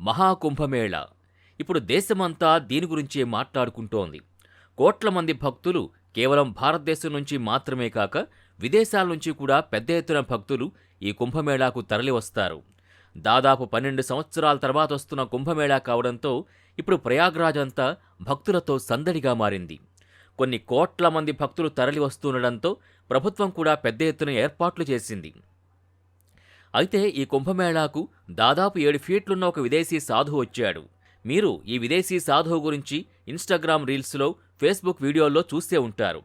మహాకుంభమేళ. ఇప్పుడు దేశమంతా దీని గురించే మాట్లాడుకుంటోంది. కోట్ల మంది భక్తులు కేవలం భారతదేశం నుంచి మాత్రమే కాక విదేశాల నుంచి కూడా పెద్ద ఎత్తున భక్తులు ఈ కుంభమేళాకు తరలివస్తారు. దాదాపు పన్నెండు సంవత్సరాల తర్వాత వస్తున్న కుంభమేళా కావడంతో ఇప్పుడు ప్రయాగ్రాజ్ అంతా భక్తులతో సందడిగా మారింది. కొన్ని కోట్ల మంది భక్తులు తరలి వస్తుండడంతో ప్రభుత్వం కూడా పెద్ద ఎత్తున ఏర్పాట్లు చేసింది. అయితే ఈ కుంభమేళాకు దాదాపు ఏడు ఫీట్లున్న ఒక విదేశీ సాధువు వచ్చాడు. మీరు ఈ విదేశీ సాధువు గురించి ఇన్స్టాగ్రామ్ రీల్స్లో ఫేస్బుక్ వీడియోల్లో చూసే ఉంటారు.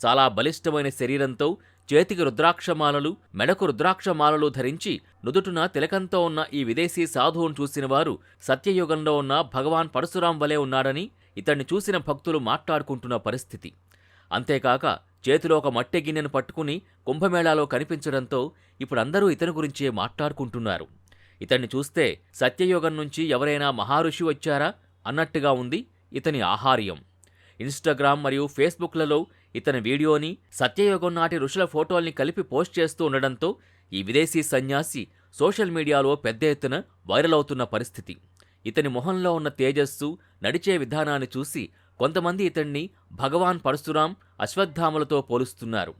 చాలా బలిష్టమైన శరీరంతో చేతికి రుద్రాక్షమాలలు మెడకు రుద్రాక్షమాలలు ధరించి నుదుటున తిలకంతో ఉన్న ఈ విదేశీ సాధువును చూసిన వారు సత్యయుగంలో ఉన్న భగవాన్ పరశురాం వలె ఉన్నాడని ఇతన్ని చూసిన భక్తులు మాట్లాడుకుంటున్న పరిస్థితి. అంతేకాక చేతిలో ఒక మట్టె గిన్నెను పట్టుకుని కుంభమేళాలో కనిపించడంతో ఇప్పుడు అందరూ ఇతని గురించే మాట్లాడుకుంటున్నారు. ఇతన్ని చూస్తే సత్యయుగం నుంచి ఎవరైనా మహారుషి వచ్చారా అన్నట్టుగా ఉంది ఇతని ఆహార్యం. ఇన్స్టాగ్రామ్ మరియు ఫేస్బుక్లలో ఇతని వీడియోని సత్యయుగం నాటి ఋషుల ఫోటోల్ని కలిపి పోస్ట్ చేస్తూ ఉండడంతో ఈ విదేశీ సన్యాసి సోషల్ మీడియాలో పెద్ద ఎత్తున వైరల్ అవుతున్న పరిస్థితి. ఇతని మొహంలో ఉన్న తేజస్సు నడిచే విధానాన్ని చూసి కొంతమంది ఇతన్ని భగవాన్ పరశురాం అశ్వత్థాములతో పోలుస్తున్నారు.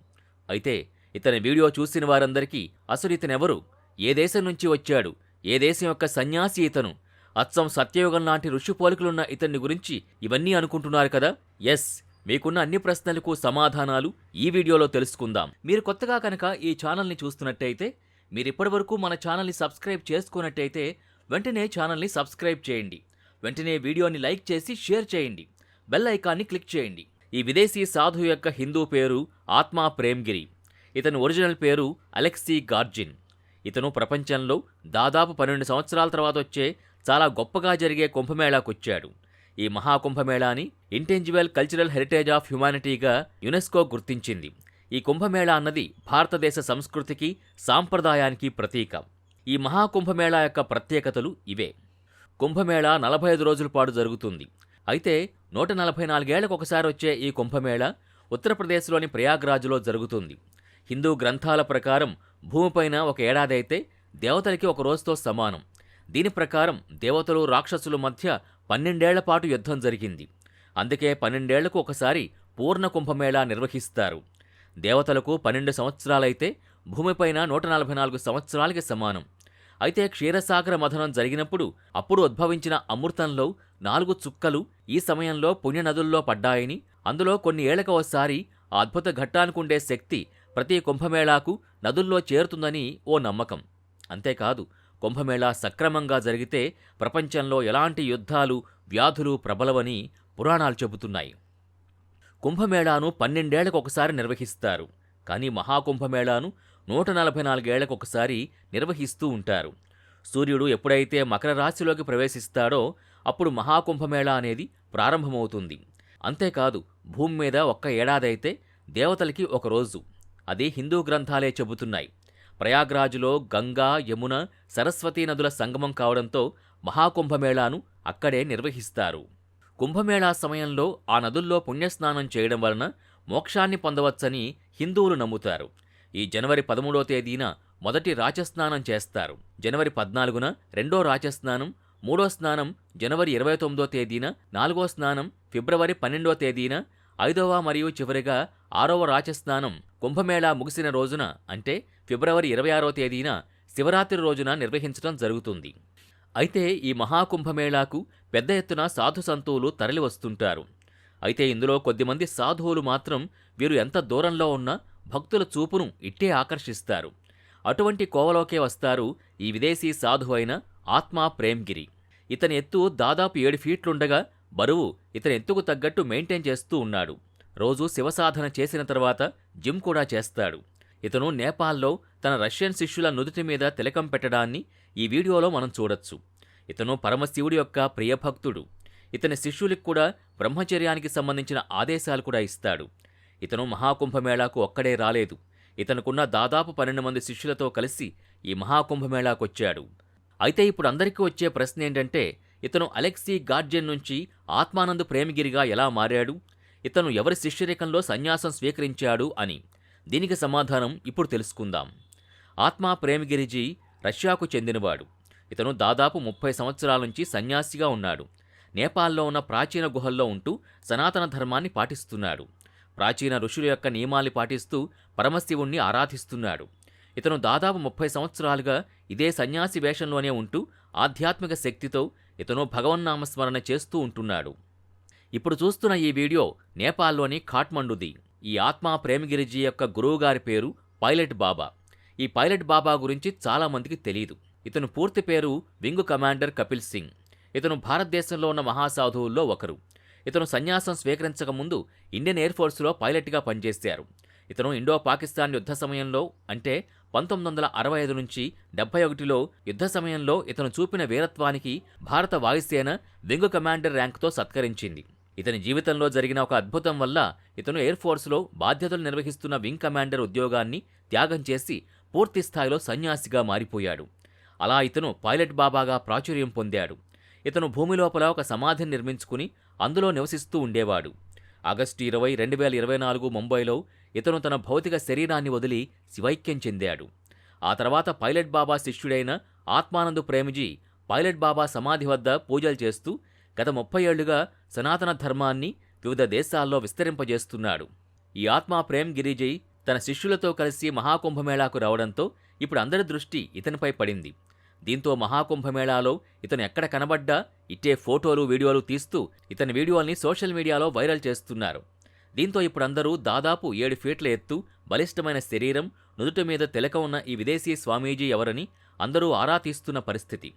అయితే ఇతని వీడియో చూసిన వారందరికీ అసలు ఇతనెవరు? ఏ దేశం నుంచి వచ్చాడు? ఏ దేశం యొక్క సన్యాసి ఇతను? అచ్చం సత్యయుగం లాంటి ఋషి పోలికలున్న ఇతన్ని గురించి ఇవన్నీ అనుకుంటున్నారు కదా? ఎస్ మీకున్న అన్ని ప్రశ్నలకు సమాధానాలు ఈ వీడియోలో తెలుసుకుందాం. మీరు కొత్తగా కనుక ఈ ఛానల్ని చూస్తున్నట్టయితే మీరు ఇప్పటివరకు మన ఛానల్ని సబ్స్క్రైబ్ చేసుకున్నట్టయితే వెంటనే ఛానల్ని సబ్స్క్రైబ్ చేయండి. వెంటనే వీడియోని లైక్ చేసి షేర్ చేయండి. బెల్ ఐకాన్ని క్లిక్ చేయండి. ఈ విదేశీ సాధువు యొక్క హిందూ పేరు ఆత్మా ప్రేమ్గిరి. ఇతని ఒరిజినల్ పేరు అలెక్సీ గార్జిన్. ఇతను ప్రపంచంలో దాదాపు పన్నెండు సంవత్సరాల తర్వాత వచ్చే చాలా గొప్పగా జరిగే కుంభమేళాకొచ్చాడు ఈ మహాకుంభమేళాని ఇంటెంజిబుల్ కల్చరల్ హెరిటేజ్ ఆఫ్ హ్యుమానిటీగా యునెస్కో గుర్తించింది. ఈ కుంభమేళా అన్నది భారతదేశ సంస్కృతికి సాంప్రదాయానికి ప్రతీక. ఈ మహాకుంభమేళా యొక్క ప్రత్యేకతలు ఇవే. కుంభమేళా నలభై ఐదు రోజుల పాటు జరుగుతుంది. అయితే నూట నలభై నాలుగేళ్ళకు ఒకసారి వచ్చే ఈ కుంభమేళ ఉత్తరప్రదేశ్లోని ప్రయాగ్రాజ్లో జరుగుతుంది. హిందూ గ్రంథాల ప్రకారం భూమిపైన ఒక ఏడాది అయితే దేవతలకి ఒక రోజుతో సమానం. దీని ప్రకారం దేవతలు రాక్షసుల మధ్య పన్నెండేళ్ళ పాటు యుద్ధం జరిగింది. అందుకే పన్నెండేళ్ళకు ఒకసారి పూర్ణ కుంభమేళా నిర్వహిస్తారు. దేవతలకు పన్నెండు సంవత్సరాలైతే భూమిపైన నూట నలభై నాలుగు సంవత్సరాలకి సమానం. అయితే క్షీరసాగర మథనం జరిగినప్పుడు అప్పుడు ఉద్భవించిన అమృతంలో నాలుగు చుక్కలు ఈ సమయంలో పుణ్యనదుల్లో పడ్డాయని అందులో కొన్ని ఏళ్ళకోసారి ఒకసారి ఆ అద్భుత ఘట్టానికుండే శక్తి ప్రతి కుంభమేళాకు నదుల్లో చేరుతుందని ఓ నమ్మకం. అంతేకాదు కుంభమేళా సక్రమంగా జరిగితే ప్రపంచంలో ఎలాంటి యుద్ధాలు వ్యాధులు ప్రబలవని పురాణాలు చెబుతున్నాయి. కుంభమేళాను పన్నెండేళ్ళకొకసారి నిర్వహిస్తారు. కానీ మహాకుంభమేళాను నూట నలభై నాలుగేళ్ళకు ఒకసారి నిర్వహిస్తూ ఉంటారు. సూర్యుడు ఎప్పుడైతే మకర రాశిలోకి ప్రవేశిస్తాడో అప్పుడు మహాకుంభమేళా అనేది ప్రారంభమవుతుంది. అంతేకాదు భూమి మీద ఒక్క ఏడాదైతే దేవతలకి ఒక రోజు. అది హిందూ గ్రంథాలే చెబుతున్నాయి. ప్రయాగ్రాజులో గంగా యమున సరస్వతీ నదుల సంగమం కావడంతో మహాకుంభమేళాను అక్కడే నిర్వహిస్తారు. కుంభమేళా సమయంలో ఆ నదుల్లో పుణ్యస్నానం చేయడం వలన మోక్షాన్ని పొందవచ్చని హిందువులు నమ్ముతారు. ఈ జనవరి పదమూడో తేదీన మొదటి రాచస్నానం చేస్తారు. జనవరి పద్నాలుగున రెండో రాచస్నానం మూడో స్నానం జనవరి ఇరవై తొమ్మిదో తేదీన నాలుగో స్నానం ఫిబ్రవరి పన్నెండో తేదీన ఐదవ మరియు చివరిగా ఆరవ రాచస్నానం కుంభమేళా ముగిసిన రోజున అంటే ఫిబ్రవరి ఇరవై ఆరో తేదీన శివరాత్రి రోజున నిర్వహించడం జరుగుతుంది. అయితే ఈ మహాకుంభమేళాకు పెద్ద ఎత్తున సాధు సంతువులు తరలి వస్తుంటారు. అయితే ఇందులో కొద్దిమంది సాధువులు మాత్రం వీరు ఎంత దూరంలో ఉన్నా భక్తుల చూపును ఇట్టే ఆకర్షిస్తారు. అటువంటి కోవలోకే వస్తారు ఈ విదేశీ సాధువైన ఆత్మా ప్రేమ్గిరి. ఇతని ఎత్తు దాదాపు ఏడు ఫీట్లుండగా బరువు ఇతని ఎత్తుకు తగ్గట్టు మెయింటైన్ చేస్తూ ఉన్నాడు. రోజు శివసాధన చేసిన తర్వాత జిమ్ కూడా చేస్తాడు. ఇతను నేపాల్లో తన రష్యన్ శిష్యుల నుదుటి మీద తిలకం పెట్టడాన్ని ఈ వీడియోలో మనం చూడొచ్చు. ఇతను పరమశివుడి యొక్క ప్రియభక్తుడు. ఇతని శిష్యులకు కూడా బ్రహ్మచర్యానికి సంబంధించిన ఆదేశాలు కూడా ఇస్తాడు. ఇతను మహాకుంభమేళాకు ఒక్కడే రాలేదు. ఇతనుకున్న దాదాపు పన్నెండు మంది శిష్యులతో కలిసి ఈ మహాకుంభమేళాకొచ్చాడు. అయితే ఇప్పుడు అందరికీ వచ్చే ప్రశ్న ఏంటంటే ఇతను అలెక్సీ గార్జియన్ నుంచి ఆత్మానంద్ ప్రేమగిరిగా ఎలా మారాడు? ఇతను ఎవరి శిష్యరేఖంలో సన్యాసం స్వీకరించాడు అని. దీనికి సమాధానం ఇప్పుడు తెలుసుకుందాం. ఆత్మా ప్రేమగిరిజీ రష్యాకు చెందినవాడు. ఇతను దాదాపు ముప్పై సంవత్సరాల నుంచి సన్యాసిగా ఉన్నాడు. నేపాల్లో ఉన్న ప్రాచీన గుహల్లో ఉంటూ సనాతన ధర్మాన్ని పాటిస్తున్నాడు. ప్రాచీన ఋషుల యొక్క నియమాల్ని పాటిస్తూ పరమశివుణ్ణి ఆరాధిస్తున్నాడు. ఇతను దాదాపు ముప్పై సంవత్సరాలుగా ఇదే సన్యాసి వేషంలోనే ఉంటూ ఆధ్యాత్మిక శక్తితో ఇతను భగవన్నామస్మరణ చేస్తూ ఉంటున్నాడు. ఇప్పుడు చూస్తున్న ఈ వీడియో నేపాల్లోని ఖాట్మండుది. ఈ ఆత్మా ప్రేమగిరిజీ యొక్క గురువుగారి పేరు పైలట్ బాబా. ఈ పైలట్ బాబా గురించి చాలామందికి తెలియదు ఇతను పూర్తి పేరు వింగ్ కమాండర్ కపిల్ సింగ్. ఇతను భారతదేశంలో ఉన్న మహాసాధువుల్లో ఒకరు. ఇతను సన్యాసం స్వీకరించక ముందు ఇండియన్ ఎయిర్ ఫోర్స్లో పైలట్గా పనిచేశారు. ఇతను ఇండో పాకిస్తాన్ యుద్ధ సమయంలో అంటే పంతొమ్మిది వందల అరవై ఐదు నుంచి డెబ్బై ఒకటిలో యుద్ధ సమయంలో ఇతను చూపిన వీరత్వానికి భారత వాయుసేన వింగ్ కమాండర్ ర్యాంకుతో సత్కరించింది. ఇతని జీవితంలో జరిగిన ఒక అద్భుతం వల్ల ఇతను ఎయిర్ ఫోర్స్లో బాధ్యతలు నిర్వహిస్తున్న వింగ్ కమాండర్ ఉద్యోగాన్ని త్యాగం చేసి పూర్తి స్థాయిలో సన్యాసిగా మారిపోయాడు. అలా ఇతను పైలట్ బాబాగా ప్రాచుర్యం పొందాడు. ఇతను భూమి లోపల ఒక సమాధిని నిర్మించుకుని అందులో నివసిస్తూ ఉండేవాడు. ఆగస్టు ఇరవై రెండు వేల ఇరవై నాలుగు ముంబైలో ఇతను తన భౌతిక శరీరాన్ని వదిలి శివైక్యం చెందాడు. ఆ తర్వాత పైలట్ బాబా శిష్యుడైన ఆత్మానంద్ ప్రేమిజీ పైలట్ బాబా సమాధి వద్ద పూజలు చేస్తూ గత ముప్పై ఏళ్ళుగా సనాతన ధర్మాన్ని వివిధ దేశాల్లో విస్తరింపజేస్తున్నాడు. ఈ ఆత్మా ప్రేమ్ గిరిజీ తన శిష్యులతో కలిసి మహాకుంభమేళాకు రావడంతో ఇప్పుడు అందరి దృష్టి ఇతనిపై పడింది. దీంతో మహాకుంభమేళాలో ఇతను ఎక్కడ కనబడ్డా ఇట్టే ఫోటోలు వీడియోలు తీస్తూ ఇతని వీడియోల్ని సోషల్ మీడియాలో వైరల్ చేస్తున్నారు. దీంతో ఇప్పుడు అందరూ దాదాపు ఏడు ఫీట్ల ఎత్తు బలిష్టమైన శరీరం నుదుట మీద తెలక ఉన్న ఈ విదేశీ స్వామీజీ ఎవరని అందరూ ఆరా తీస్తున్న పరిస్థితి.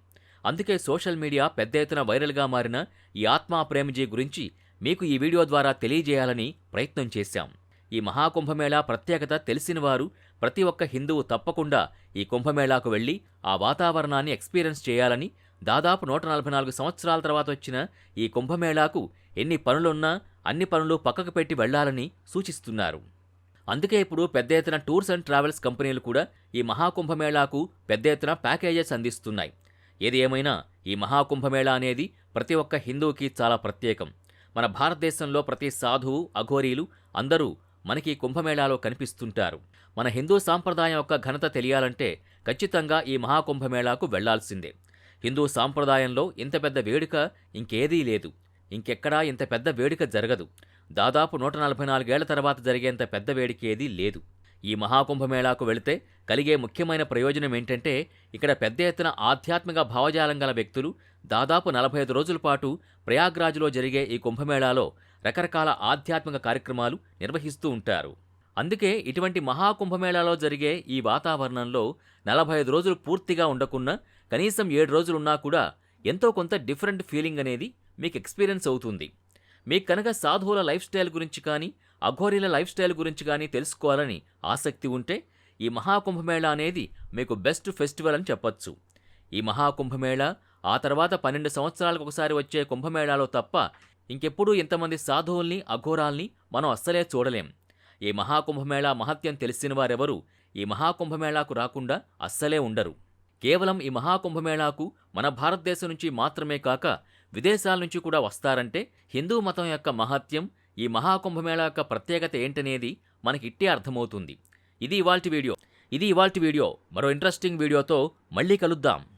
అందుకే సోషల్ మీడియా పెద్ద ఎత్తున వైరల్గా మారిన ఈ ఆత్మా ప్రేమజీ గురించి మీకు ఈ వీడియో ద్వారా తెలియజేయాలని ప్రయత్నం చేశాం. ఈ మహాకుంభమేళా ప్రత్యేకత తెలిసినవారు ప్రతి ఒక్క హిందువు తప్పకుండా ఈ కుంభమేళాకు వెళ్ళి ఆ వాతావరణాన్ని ఎక్స్పీరియన్స్ చేయాలని దాదాపు నూట నలభై నాలుగు సంవత్సరాల తర్వాత వచ్చిన ఈ కుంభమేళాకు ఎన్ని పనులున్నా అన్ని పనులు పక్కకు పెట్టి వెళ్ళాలని సూచిస్తున్నారు. అందుకే ఇప్పుడు పెద్ద ఎత్తున టూర్స్ అండ్ ట్రావెల్స్ కంపెనీలు కూడా ఈ మహాకుంభమేళాకు పెద్ద ఎత్తున ప్యాకేజెస్ అందిస్తున్నాయి. ఏది ఏమైనా ఈ మహాకుంభమేళా అనేది ప్రతి ఒక్క హిందువుకి చాలా ప్రత్యేకం. మన భారతదేశంలో ప్రతి సాధువు అఘోరీలు అందరూ మనకి ఈ కుంభమేళాలో కనిపిస్తుంటారు. మన హిందూ సాంప్రదాయం యొక్క ఘనత తెలియాలంటే ఖచ్చితంగా ఈ మహాకుంభమేళాకు వెళ్ళాల్సిందే. హిందూ సాంప్రదాయంలో ఇంత పెద్ద వేడుక ఇంకేదీ లేదు. ఇంకెక్కడా ఇంత పెద్ద వేడుక జరగదు. దాదాపు నూట నలభై నాలుగేళ్ళ తర్వాత జరిగేంత పెద్ద వేడుక ఏదీ లేదు. ఈ మహాకుంభమేళాకు వెళితే కలిగే ముఖ్యమైన ప్రయోజనం ఏంటంటే ఇక్కడ పెద్ద ఎత్తున ఆధ్యాత్మిక భావజాలం గల వ్యక్తులు దాదాపు నలభై ఐదు రోజుల పాటు ప్రయాగ్రాజ్లో జరిగే ఈ కుంభమేళాలో రకరకాల ఆధ్యాత్మిక కార్యక్రమాలు నిర్వహిస్తూ ఉంటారు. అందుకే ఇటువంటి మహాకుంభమేళాలో జరిగే ఈ వాతావరణంలో నలభై ఐదు రోజులు పూర్తిగా ఉండకున్నా కనీసం ఏడు రోజులున్నా కూడా ఎంతో కొంత డిఫరెంట్ ఫీలింగ్ అనేది మీకు ఎక్స్పీరియన్స్ అవుతుంది. మీకు కనుక సాధువుల లైఫ్ స్టైల్ గురించి కానీ అఘోరీల లైఫ్ స్టైల్ గురించి కానీ తెలుసుకోవాలని ఆసక్తి ఉంటే ఈ మహాకుంభమేళా అనేది మీకు బెస్ట్ ఫెస్టివల్ అని చెప్పొచ్చు. ఈ మహాకుంభమేళ ఆ తర్వాత పన్నెండు సంవత్సరాలకు ఒకసారి వచ్చే కుంభమేళాలో తప్ప ఇంకెప్పుడూ ఇంతమంది సాధువుల్ని అఘోరాల్ని మనం అస్సలే చూడలేం. ఈ మహాకుంభమేళా మహత్యం తెలిసిన వారెవరూ ఈ మహాకుంభమేళాకు రాకుండా అస్సలే ఉండరు. కేవలం ఈ మహాకుంభమేళాకు మన భారతదేశం నుంచి మాత్రమే కాక విదేశాల నుంచి కూడా వస్తారంటే హిందూ మతం యొక్క మహత్యం ఈ మహాకుంభమేళా యొక్క ప్రత్యేకత ఏంటనేది మనకి ఇట్టే అర్థమవుతుంది. ఇది ఇవాల్టి వీడియో. ఇది ఇవాల్టి వీడియో. మరో ఇంట్రెస్టింగ్ వీడియోతో మళ్ళీ కలుద్దాం.